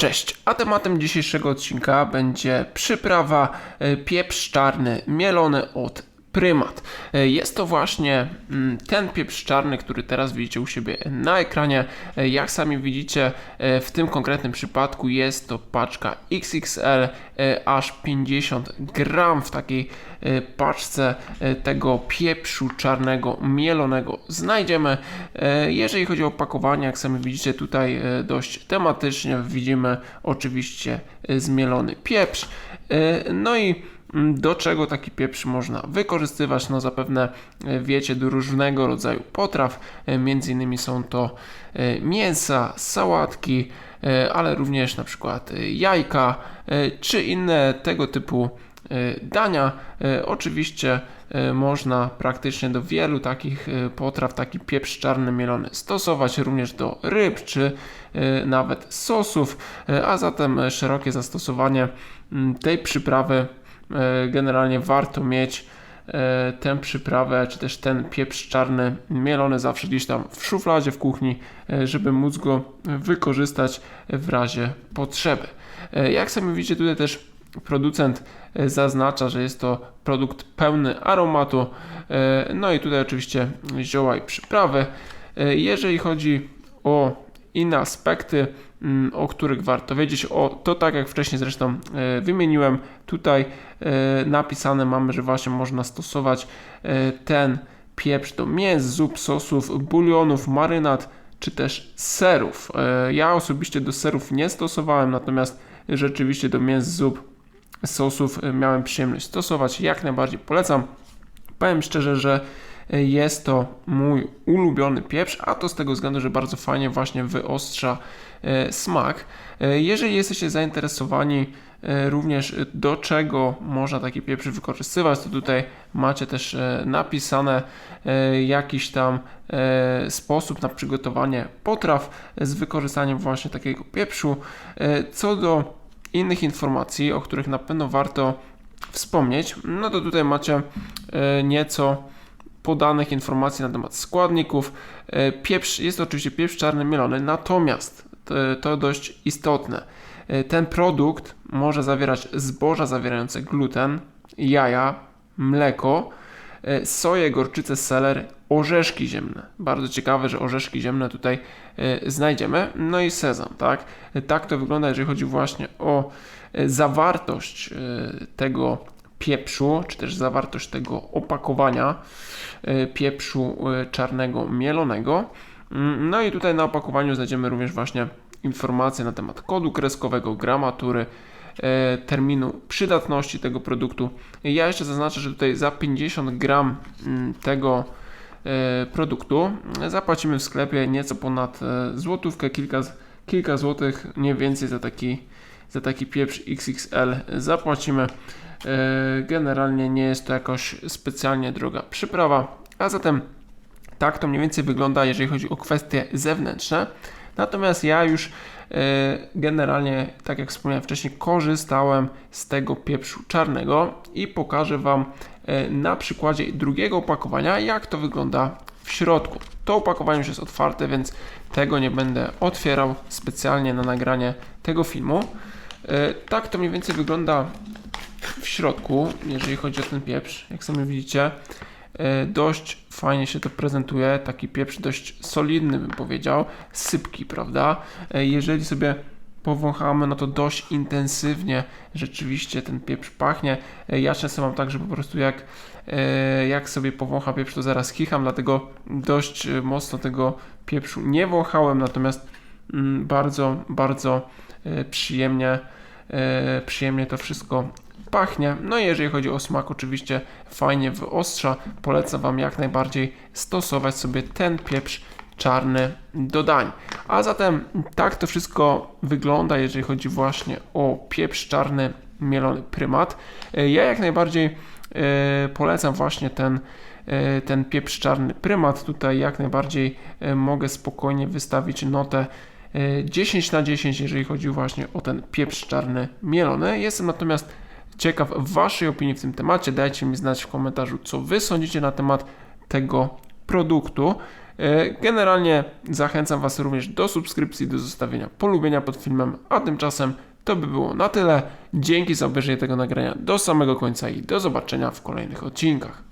Cześć, a tematem dzisiejszego odcinka będzie przyprawa e, pieprz czarny mielony od Prymat. E, Jest to właśnie mm, ten pieprz czarny, który teraz widzicie u siebie na ekranie. E, Jak sami widzicie, e, w tym konkretnym przypadku jest to paczka XXL, aż 50 gram w takiej paczce tego pieprzu czarnego mielonego znajdziemy. Jeżeli chodzi o opakowanie, jak sami widzicie tutaj dość tematycznie widzimy oczywiście zmielony pieprz. No i do czego taki pieprz można wykorzystywać? No zapewne e, wiecie, do różnego rodzaju potraw. E, Między innymi są to e, mięsa, sałatki, ale również na przykład jajka czy inne tego typu dania. Oczywiście można praktycznie do wielu takich potraw taki pieprz czarny mielony stosować również do ryb czy nawet sosów, a zatem szerokie zastosowanie tej przyprawy generalnie warto mieć e, tę przyprawę, czy też ten pieprz czarny mielony zawsze gdzieś tam w szufladzie w kuchni, e, żeby móc go wykorzystać w razie potrzeby. E, Jak sami widzicie, tutaj też producent e, zaznacza, że jest to produkt pełny aromatu. e, No i tutaj oczywiście zioła i przyprawy. E, Jeżeli chodzi o inne aspekty, mm, o których warto wiedzieć, o, to tak jak wcześniej zresztą e, wymieniłem, tutaj e, napisane mamy, że właśnie można stosować e, ten pieprz do mięs, zup, sosów, bulionów, marynat czy też serów. Ja osobiście do serów nie stosowałem, natomiast rzeczywiście do mięs, zup, sosów miałem przyjemność stosować. Jak najbardziej polecam. Powiem szczerze, że jest to mój ulubiony pieprz, a to z tego względu, że bardzo fajnie właśnie wyostrza e, smak. E, Jeżeli jesteście zainteresowani e, również do czego można taki pieprz wykorzystywać, to tutaj macie też napisane jakiś tam sposób na przygotowanie potraw z wykorzystaniem właśnie takiego pieprzu. Co do innych informacji, o których na pewno warto wspomnieć, no to tutaj macie nieco podanych informacji na temat składników. E, Pieprz jest oczywiście pieprz czarny mielony, natomiast to, to dość istotne. e, Ten produkt może zawierać zboża zawierające gluten, jaja, mleko, e, soję, gorczycę, seler, orzeszki ziemne. Bardzo ciekawe, że orzeszki ziemne tutaj e, znajdziemy. No i sezam, tak? E, Tak to wygląda, jeżeli chodzi właśnie o e, zawartość e, tego pieprzu, czy też zawartość tego opakowania e, pieprzu e, czarnego mielonego. Mm, No i tutaj na opakowaniu znajdziemy również właśnie informacje na temat kodu kreskowego, gramatury, e, terminu przydatności tego produktu. Ja jeszcze zaznaczę, że tutaj za 50 gram mm, tego produktu zapłacimy w sklepie nieco ponad złotówkę, kilka, kilka złotych mniej więcej za taki, za taki pieprz XXL zapłacimy. E, Generalnie nie jest to jakoś specjalnie droga przyprawa, a zatem tak to mniej więcej wygląda, jeżeli chodzi o kwestie zewnętrzne. Natomiast ja już e, generalnie, tak jak wspomniałem wcześniej, korzystałem z tego pieprzu czarnego i pokażę Wam e, na przykładzie drugiego opakowania, jak to wygląda w środku. To opakowanie już jest otwarte, więc tego nie będę otwierał specjalnie na nagranie tego filmu. E, Tak to mniej więcej wygląda w środku, jeżeli chodzi o ten pieprz. Jak sami widzicie, e, dość fajnie się to prezentuje. Taki pieprz dość solidny, bym powiedział, sypki, prawda? E, Jeżeli sobie powąchamy, no to dość intensywnie rzeczywiście ten pieprz pachnie. Ja często mam tak, że po prostu jak, jak sobie powącha pieprz, to zaraz chicham, dlatego dość mocno tego pieprzu nie wąchałem, natomiast bardzo, bardzo e, przyjemnie, e, przyjemnie to wszystko pachnie. No i jeżeli chodzi o smak, oczywiście fajnie wyostrza. Polecam Wam jak najbardziej stosować sobie ten pieprz czarny do dań. A zatem tak to wszystko wygląda, jeżeli chodzi właśnie o pieprz czarny mielony prymat. E, Ja jak najbardziej polecam właśnie ten ten pieprz czarny prymat. Tutaj jak najbardziej mogę spokojnie wystawić notę 10 na 10, jeżeli chodzi właśnie o ten pieprz czarny mielony. Jestem natomiast ciekaw Waszej opinii w tym temacie. Dajcie mi znać w komentarzu, co Wy sądzicie na temat tego produktu. E, Generalnie zachęcam Was również do subskrypcji, do zostawienia polubienia pod filmem, a tymczasem to by było na tyle. Dzięki za obejrzenie tego nagrania do samego końca i do zobaczenia w kolejnych odcinkach.